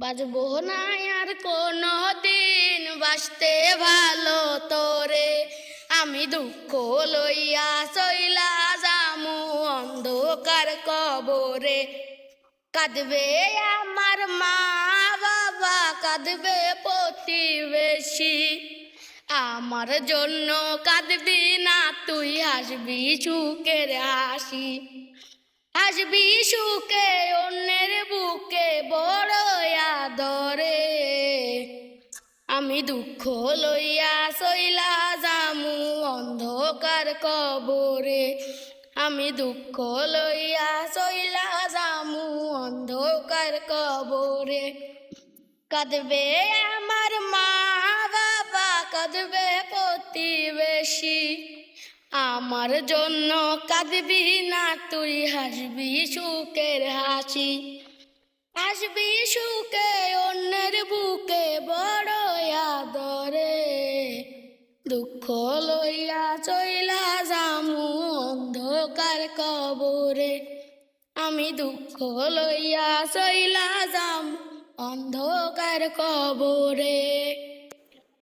বাজবো না আর কোনো দিন বাসতে ভালো তোরে। আমি দুঃখ লইয়া চইলা যামু অন্ধকার কবরে। কাঁদবে আমার মা বাবা, কাঁদবে প্রতিবেশী। আমার জন্য কাঁদবি না, তুই হাসবি সুখের হাসি। হাসবি সুখে আমি দুঃখ লইয়া সইলা যামু অন্ধকার কবরে। আমি দুঃখ লইয়া সইলা যামু অন্ধকার কবরে। কাঁদবে আমার মা বাবা, কাঁদবে প্রতিবেশী। আমার জন্য কাঁদবি না, তুই হাসবি সুখের হাসি। হাসবি সুখে দুঃখ লইয়া চইলা যামু অন্ধকার কবরে। আমি দুঃখ লইয়া চইলা যাম অন্ধকার কবরে।